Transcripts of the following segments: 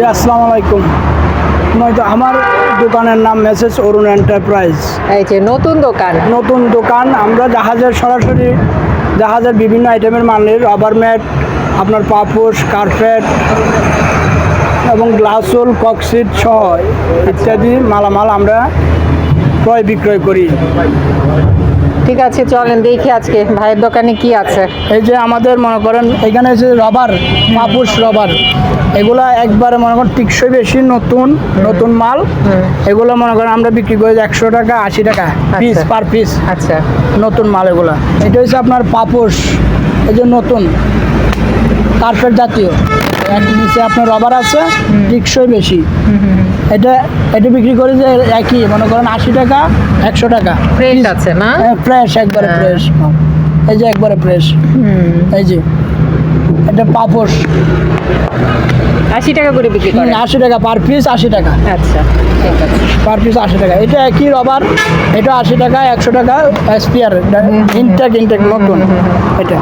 জি আসসালামু আলাইকুম। নয়তো আমার দোকানের নাম মেসেজ অরুণ এন্টারপ্রাইজ এই যে নতুন দোকান। নতুন দোকান আমরা জাহাজের সরাসরি জাহাজের বিভিন্ন আইটেমের মানে রাবার ম্যাট আপনার পাপোশ কার্পেট এবং গ্লাসোল ককসিট সহ ইত্যাদি মালামাল আমরা ক্রয় বিক্রয় করি। ঠিক আছে চলেন দেখি আজকে ভাইয়ের দোকানে কি আছে। এই যে আমাদের মনে করেন এখানে যে রবার পাপুস রবার এগুলো একবারে মনে করেন টিকসই বেশি নতুন নতুন মাল। এগুলো মনে করেন আমরা বিক্রি করি একশো টাকা আশি টাকা পিস। পার পিস আচ্ছা। নতুন মাল এগুলো। এটা হচ্ছে আপনার পাপোশ এই যে নতুন কার্পেট জাতীয়। এক নিচে আপনার রবার আছে টিকসই বেশি। এটা এটা বিক্রি করি যে একই মনে করেন আশি টাকা একশো টাকা। ফ্রেন্ড আছে না? ফ্রেশ একবারে হ্যাঁ। ফ্রেশ এই যে একবারে ফ্রেশ এই যে এটা পাপোশ। আশি টাকা করে বিক্রি করে আশি টাকা পার পিস আশি টাকা। আচ্ছা ঠিক আছে। পার পিস আশি টাকা। এটা একই রবার এটা আশি টাকা একশো টাকা স্পিয়ার ইনটেক ইনটেক নতুন। এটা।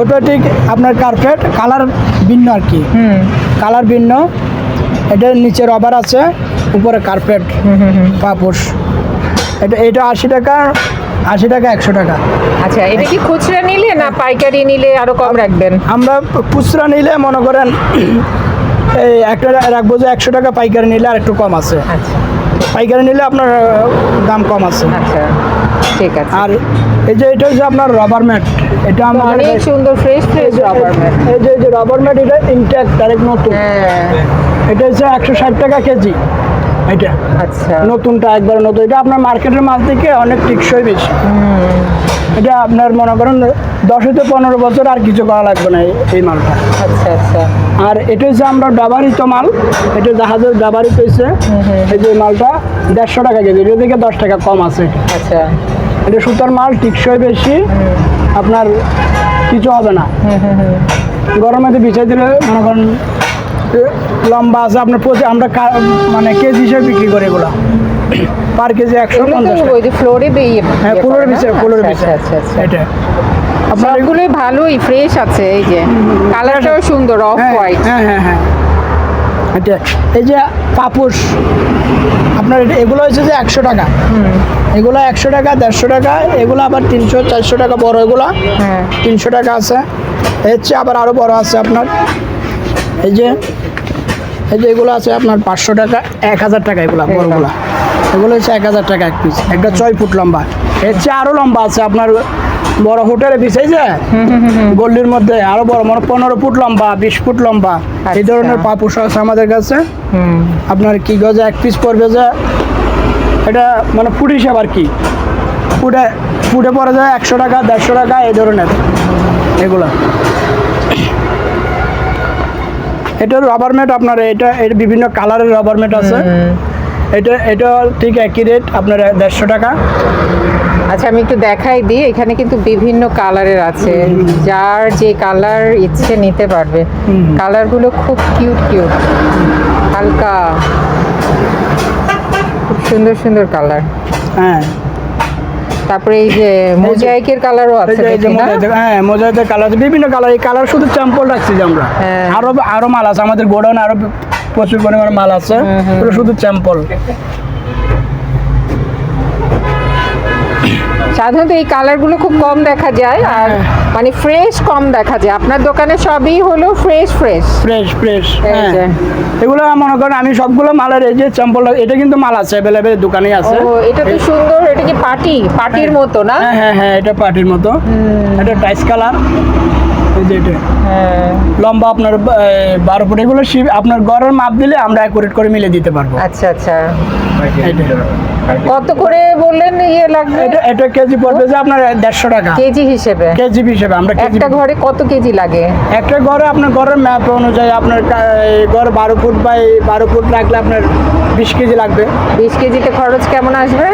ওটা ঠিক আপনার কার্পেট কালার ভিন্ন আর কি। হুম। কালার ভিন্ন এটা নিচে রবার আছে উপরে কার্পেট পাপোশ। এটা এটা আশি টাকা আশি টাকা একশো টাকা। আচ্ছা এটা কি খুচরা নিলে না পাইকারি নিলে আরও কম রাখবেন? আমরা খুচরা নিলে মনে করেন এই একটা রাখব যে একশো টাকা পাইকারি নিলে আর একটু কম আছে। আচ্ছা। পাইকারি নিলে আপনার দাম কম আছে। আচ্ছা ঠিক আছে। আর এই যে এটা হচ্ছে আপনার রবার ম্যাট এটা আমাদের অনেক সুন্দর ফ্রেশ ফ্রেশ রাবার ম্যাট এই যে রবার ম্যাট এটা ইনটেক ডাইরেক্ট নতুন। হ্যাঁ। এটা হচ্ছে একশো ষাট টাকা কেজি। এটা। আচ্ছা। নতুনটা একবার নতুন। এটা আপনার মার্কেটের মাল থেকে অনেক টিকসই বেশি। এটা আপনার মনে করেন দশ হতে পনেরো বছর আর কিছু করা লাগবে না এই- মালটা। আচ্ছা আচ্ছা। আর এটা হচ্ছে আমরা ডাবারিত মাল। এটা জাহাজের ডাবারিত হয়েছে। এই যে মালটা দেড়শো টাকা কেজি। এটা থেকে দশ টাকা কম আছে। আচ্ছা। এটা সুতার মাল টিকসই বেশি। আপনার কিছু হবে না। গরমেতে বিছাই দিলে মনে করেন লম্বা আছে আপনার প্রতি আমরা মানে কেজি হিসেবে বিক্রি করি এগুলো। পার কেজি একশো পঞ্চাশ টাকা। ওই ফ্লোরে হ্যাঁ পুরোর পিছে পুরোর আচ্ছা আচ্ছা আচ্ছা এটা আপনার সবগুলোই ভালোই ফ্রেশ আছে এই যে। কালারটাও সুন্দর অফ হ্যাঁ হোয়াইট হ্যাঁ হ্যাঁ হ্যাঁ। এটা এই যে পাপুস আপনার এগুলো হচ্ছে যে একশো টাকা। এগুলো একশো টাকা দেড়শো টাকা এগুলো আবার তিনশো চারশো টাকা বড় এগুলো। হ্যাঁ। তিনশো টাকা আছে। এর চেয়ে আবার আরও বড় আছে আপনার। এই যে এই যে এগুলো আছে আপনার পাঁচশো টাকা এক হাজার টাকা এগুলো বড়গুলো। এগুলো হচ্ছে এক হাজার টাকা এক পিস একটা ছয় ফুট লম্বা। এর চেয়ে আরও লম্বা আছে আপনার বড় হোটেলে বিছাইছে গল্লির মধ্যে আরও বড় মানে পনেরো ফুট লম্বা বিশ ফুট লম্বা। এই আচ্ছা। ধরনের পাপুস আছে আমাদের কাছে। আপনার কি গজে এক পিস পড়বে যে? এটা মানে ফুট হিসাব আর কি। ফুটে ফুটে পড়ে যায় একশো টাকা দেড়শো টাকা এই ধরনের এগুলো। এটা রাবার ম্যাট আপনার এটা এর বিভিন্ন কালারের রাবার ম্যাট আছে। এটা এটা ঠিক একই রেট আপনার দেড়শো টাকা। আচ্ছা আমি একটু দেখাই দিই এখানে কিন্তু বিভিন্ন কালারের আছে। যার যে কালার ইচ্ছে নিতে পারবে। কালারগুলো খুব কিউট কিউট হালকা। খুব সুন্দর সুন্দর কালার হ্যাঁ। তারপরে এই যে মোজাইকের কালারও আছে হ্যাঁ মোজাইকের কালার আছে বিভিন্ন কালার এই কালার শুধু স্যাম্পল রাখছি যে আমরা। হ্যাঁ। আরও আরও মাল আছে আমাদের গোডাউন আরও প্রচুর পরিমাণে মাল আছে শুধু স্যাম্পল সাধারণত এই কালারগুলো খুব কম দেখা যায় আর মানে ফ্রেশ কম দেখা যায়। আপনার দোকানে সবই হলো ফ্রেশ ফ্রেশ ফ্রেশ ফ্রেশ হ্যাঁ। এগুলো মনে করেন আমি সবগুলো মালের এই যে এটা কিন্তু মাল আছে অ্যাভেলেবেল দোকানে আছে। ও এটা তো সুন্দর এটা কি পার্টি পার্টির মতো না? হ্যাঁ হ্যাঁ হ্যাঁ এটা পার্টির মতো। এটা টাইস কালার এই যে এটা। হ্যাঁ। লম্বা আপনার বারো ফুট এগুলো আপনার গড়ের মাপ দিলে আমরা অ্যাকুরেট করে মিলে দিতে পারব। আচ্ছা আচ্ছা। কত করে বললেন ইয়ে লাগবে? এটা এটা কেজি পড়বে যে আপনার দেড়শো টাকা। কেজি হিসেবে? কেজি হিসেবে আমরা একটা ঘরে কত কেজি লাগে? একটা ঘরে আপনার ঘরের ম্যাপ অনুযায়ী আপনার ঘর বারো ফুট বাই বারো ফুট রাখলে আপনার বিশ কেজি লাগবে। বিশ কেজিতে খরচ কেমন আসবে?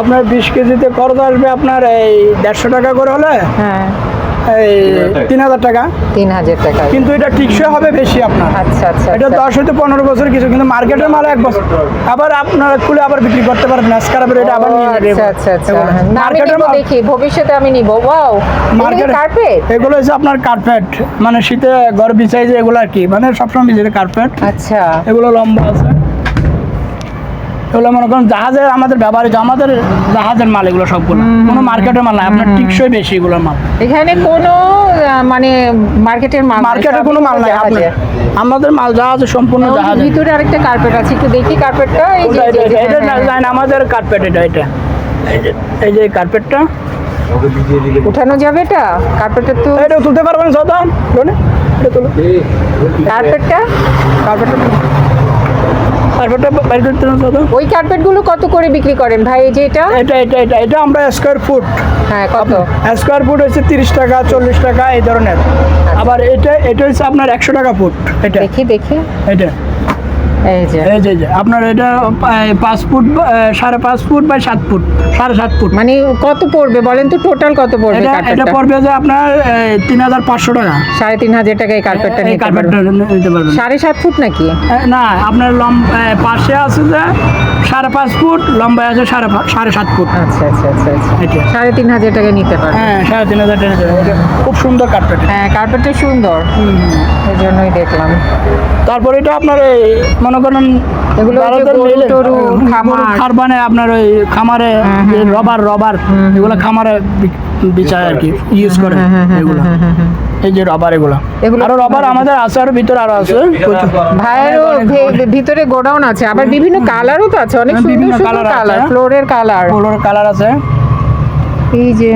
আপনার বিশ কেজিতে খরচ আসবে আপনার এই দেড়শো টাকা করে হলে। হ্যাঁ। এই তিন হাজার টাকা। তিন হাজার টাকা? কিন্তু এটা টিকসই হবে বেশি আপনার। আচ্ছা আচ্ছা এটা আচ্ছা। দশ হইতে পনেরো বছর কিছু কিন্তু মার্কেটের মাল এক বছর। আবার আপনারা খুলে আবার বিক্রি করতে পারবেন। এটা আবার আচ্ছা আচ্ছা আচ্ছা। মার্কেটের মাল দেখি। ভবিষ্যতে আমি নিব। ওয়াও মার্কেট কার্পেট এগুলো হচ্ছে আপনার কার্পেট মানে শীতে ঘর বিছাই যে এগুলো আর কি। মানে সবসময় বিছাই কার্পেট আচ্ছা। এগুলো লম্বা আছে। এগুলো মনে করেন জাহাজের আমাদের ব্যবহারিক আমাদের জাহাজের মাল এগুলো সবগুলো। কোনো মার্কেটের মাল না আপনার টিকসই বেশি এগুলোর মাল। এখানে কোনো মানে মার্কেটের মাল নাই, মার্কেটে সবই কোনো মাল নাই আপনার আমাদের মাল জাহাজ সম্পূর্ণ জাহাজ। ভিতরে আরেকটা কার্পেট আছে একটু দেখি কার্পেটটা এই যে এটা এটা হ্যাঁ, হ্যাঁ। না আমাদের কার্পেট এটা এটা। এই যে এই যে কার্পেটটা উঠানো যাবে এটা? কার্পেটটা তো এটা তুলতে পারবেন সদা এটা তুলো কার্পেটটা কার্পেটটা কার্পেটটা বাইরে করতে সদা ওই কার্পেটগুলো কত করে বিক্রি করেন ভাই এই যে এটা? এটা এটা এটা এটা আমরা স্কোয়ার ফুট হ্যাঁ কত? স্কোয়ার ফুট হচ্ছে তিরিশ টাকা চল্লিশ টাকা এই ধরনের। আবার এটা এটা হচ্ছে আপনার একশো টাকা ফুট এটা। দেখি দেখি। এটা। এই যে। আপনার এটা পাঁচ ফুট সাড়ে পাঁচ ফুট বা সাত ফুট সাড়ে সাত ফুট। মানে কত পড়বে বলেন তো? টোটাল কত পড়বে এটা পড়বে যে আপনার তিন হাজার পাঁচশো টাকা। সাড়ে তিন হাজার টাকা এই কার্পেটটা নিতে পারবেন। সাড়ে সাত ফুট নাকি? না আপনার লম্ব এ, পাশে আছে যে সাড়ে পাঁচ ফুট লম্বায় আছে সাড়ে সাড়ে সাত ফুট। আচ্ছা আচ্ছা আচ্ছা আচ্ছা। সাড়ে তিন হাজার টাকা নিতে পারবেন। হ্যাঁ সাড়ে তিন হাজার টাকা খুব সুন্দর কার্পেট হ্যাঁ কার্পেটটা সুন্দর। এই জন্যই দেখলাম। তারপর এটা আপনার এই মনে করেন এগুলো ওই খামার। খারবানে আপনার ওই খামারে রবার রবার এগুলো খামারে বি- বিছায় আর কি ইউজ করে এগুলো। এই যে রবার এগুলো। এগুলো আরও রবার আমাদের আছে আর ভিতরে আরও আছে। ভাইয়েরও ভিতরে গোডাউন আছে আবার বিভিন্ন কালারও তো আছে অনেক হ্যাঁ, সুন্দর বিভিন্ন সুন্দর কালার ফ্লোরের কালার। পোলোর কালার আছে। এই যে।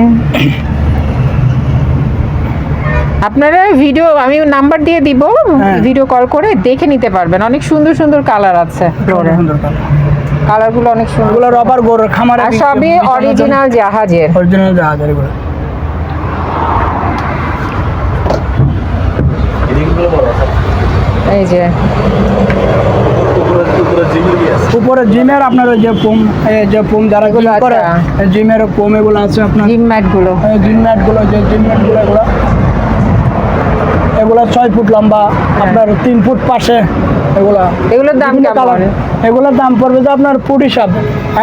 আপনারা ভিডিও আমি নাম্বার দিয়ে দিব হ্যাঁ। ভিডিও কল করে দেখে নিতে পারবেন। অনেক সুন্দর সুন্দর কালার আছে ফ্লোরে সুন্দর কালারগুলো অনেক সুন্দর। এগুলো রবার গোর খামারে আর সবই অরিজিনাল জাহাজের। অরিজিনাল জাহাজ এগুলো। এই যে। উপরে জিমের আপনার ওই যে পোম যে পোম যারা জিম করে আচ্ছা। জিমের পোম এগুলো আছে আপনার। জিম ম্যাটগুলো জিম ম্যাটগুলো যে জিম ম্যাটগুলো এগুলো। এগুলো ছয় ফুট লম্বা আপনার তিন ফুট পাশে এগুলো। এগুলোর দাম colour। এগুলোর দাম পড়বে যে আপনার ফুট হিসাব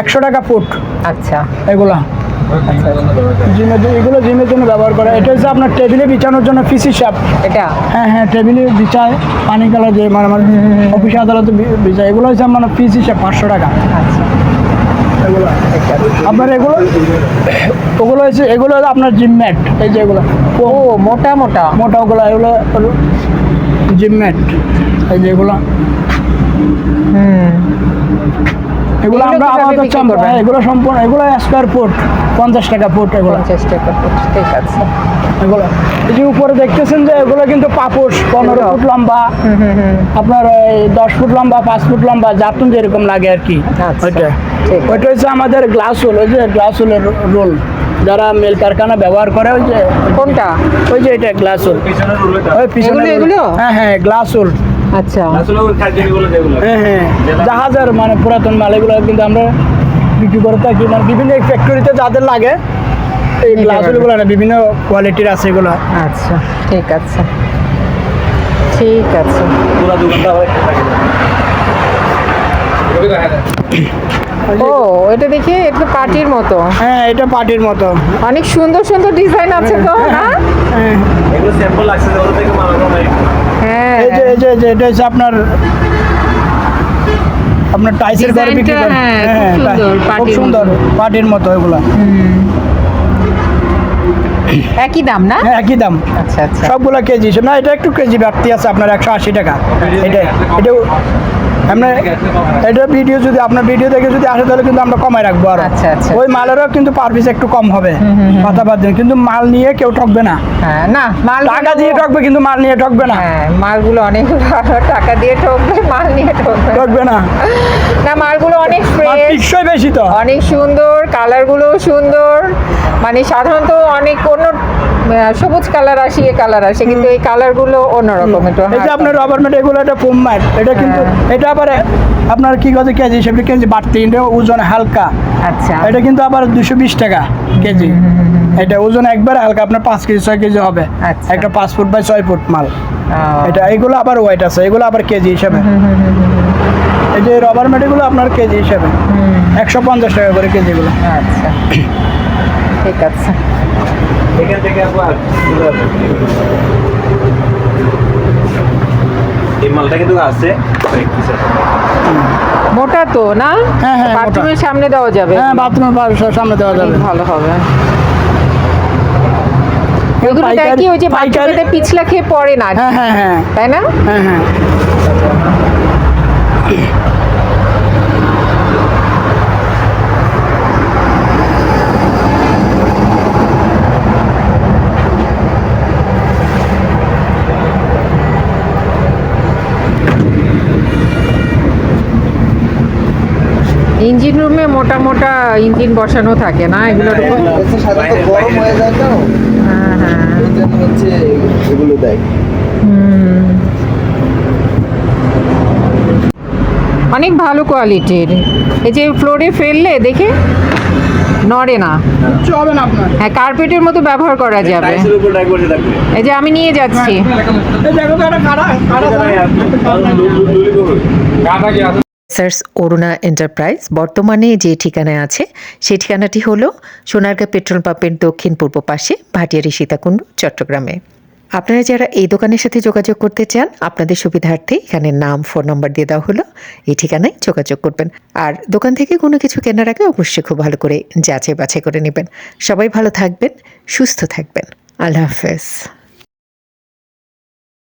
একশো টাকা ফুট। আচ্ছা। এগুলা। জিমের এগুলো জিমের জন্য ব্যবহার করা। এটা হচ্ছে আপনার টেবিলে বিছানোর জন্য পিস হিসাব এটা? হ্যাঁ হ্যাঁ টেবিলে বিছায় পানি কালার যে মানে অফিসে আদালতে বিছায়। এগুলো হচ্ছে মানে পিস হিসাব পাঁচশো টাকা। আচ্ছা। আপনার এগুলো? ওগুলো হচ্ছে এগুলো আপনার জিম ম্যাট এই যে এগুলো। ও মোটা মোটা। মোটা ওগুলো এগুলো হলো জিম ম্যাট এই যে এগুলো। হুম। এগুলো আমরা আপাতত? হ্যাঁ, এগুলো সম্পূর্ণ এগুলো স্কোয়ার ফুট পঞ্চাশ টাকা ফুট এগুলো। পঞ্চাশ টাকা ফুট ঠিক আছে। এগুলো। এই যে উপরে দেখতেছেন যে এগুলো কিন্তু পাপোশ পনেরো ফুট লম্বা হুম হুম হুম। আপনার এই দশ ফুট লম্বা পাঁচ ফুট লম্বা যাতুন যেরকম লাগে আর কি। আচ্ছা, ওইটা। ওইটা হচ্ছে আমাদের গ্লাস হোল ওই যে গ্লাস হোলের রোল। যারা মিল কারখানা ব্যবহার করে ওই যে কোনটা? ওই যে এটা গ্লাস হোল ওই পিছনে? হ্যাঁ হ্যাঁ গ্লাস হোল আচ্ছা। হ্যাঁ হ্যাঁ। জাহাজের মানে পুরাতন মাল এগুলো কিন্তু আমরা বিক্রি করে থাকি। মানে বিভিন্ন ফ্যাক্টরিতে যাদের লাগে এই নিতে গ্লাস না বিভিন্ন কোয়ালিটির আছে এগুলো। আচ্ছা ঠিক আছে। ঠিক আছে। ও এটা দেখি একটু পার্টির মতো। হ্যাঁ এটা পার্টির মতো। অনেক সুন্দর সুন্দর ডিজাইন আছে তো না? হ্যাঁ। এগুলো স্যাম্পল লাগছে ওদের থেকে হ্যাঁ। এই যে এই যে এটা হচ্ছে আপনার আপনার টাইসের ঘরে বিক্রি করে হ্যাঁ, খুব হ্যাঁ, সুন্দর, পার্টির সুন্দর পার্টির মতো এগুলো। একই দাম না? হ্যাঁ একই দাম। আচ্ছা আচ্ছা। সবগুলো কেজি না এটা একটু কেজি ব্যাপ্তি আছে আপনার একশো আশি টাকা। এটা এটা আমরা এটা ভিডিও যদি আপনার ভিডিও দেখে যদি আসে তাহলে কিন্তু আমরা কমাই রাখব আর। আচ্ছা, আচ্ছা। ওই মালেরও কিন্তু পার পিস একটু কম হবে। পাতা বাদ দিয়ে কিন্তু মাল নিয়ে কেউ ঠকবে না। হ্যাঁ না মাল টাকা দিয়ে ঠকবে কিন্তু মাল নিয়ে ঠকবে না। হ্যাঁ মালগুলো অনেক টাকা দিয়ে ঠকবে মাল নিয়ে ঠকবে। ঠকবে না। না মালগুলো অনেক ফ্রেশ বেশি তো। অনেক সুন্দর কালারগুলো সুন্দর। মানে সাধারণত অনেক অন্য সবুজ কালার আসে এ কালার আসে কিন্তু এই কালারগুলো অন্যরকম একটু এই আপনার রবার ম্যাট এগুলো একটা ফোম ম্যাট এটা কিন্তু হ্যাঁ। এটা আবার আপনার কি কথা কেজি? সেটা কেজি বাড়তি এটা ওজন হালকা। আচ্ছা। এটা কিন্তু আবার দুশো বিশ টাকা কেজি। এটা ওজন একবার হালকা আপনার পাঁচ কেজি ছয় কেজি হবে। আচ্ছা। একটা পাঁচ ফুট বাই ছয় ফুট মাল। এটা এগুলো আবার ওয়েট আছে এগুলো আবার কেজি হিসাবে। এই যে রবার ম্যাটগুলো আপনার কেজি হিসাবে। একশো পঞ্চাশ টাকা করে কেজিগুলো আচ্ছা। ঠিক আছে। এখান থেকে। এই মালটা কিন্তু আছে। মোটা তো না? হ্যাঁ, হ্যাঁ, বাথরুমের সামনে দেওয়া যাবে। হ্যাঁ বাথরুমের সামনে দেওয়া যাবে। ভালো হবে। এগুলো ওই যে বাচ্চাদের পিছলা খেয়ে পড়ে না। হ্যাঁ হ্যাঁ হ্যাঁ। তাই না? হ্যাঁ হ্যাঁ ইঞ্জিন রুমে মোটা মোটা ইঞ্জিন বসানো থাকে না এগুলোর উপর গরম হয়ে যায় তো। হ্যাঁ হ্যাঁ। হচ্ছে এগুলো দেয়। অনেক ভালো কোয়ালিটির। এই যে ফ্লোরে ফেললে দেখে নড়ে না। না আপনার। হ্যাঁ কার্পেটের মতো ব্যবহার করা যাবে। এই যে আমি নিয়ে যাচ্ছি। সার্স অরুণা এন্টারপ্রাইজ বর্তমানে যে ঠিকানায় আছে সেই ঠিকানাটি হল সোনারগাঁ পেট্রোল পাম্পের দক্ষিণ পূর্ব পাশে ভাটিয়ারি সীতাকুণ্ড, চট্টগ্রামে। আপনারা যারা এই দোকানের সাথে যোগাযোগ করতে চান, আপনাদের সুবিধার্থে এখানে নাম, ফোন নম্বর দিয়ে দেওয়া হলো। এই ঠিকানায় যোগাযোগ করবেন। আর দোকান থেকে কোনো কিছু কেনার আগে অবশ্যই খুব ভালো করে যাচাই বাছাই করে নেবেন। সবাই ভালো থাকবেন, সুস্থ থাকবেন। আল্লাহ হাফেজ।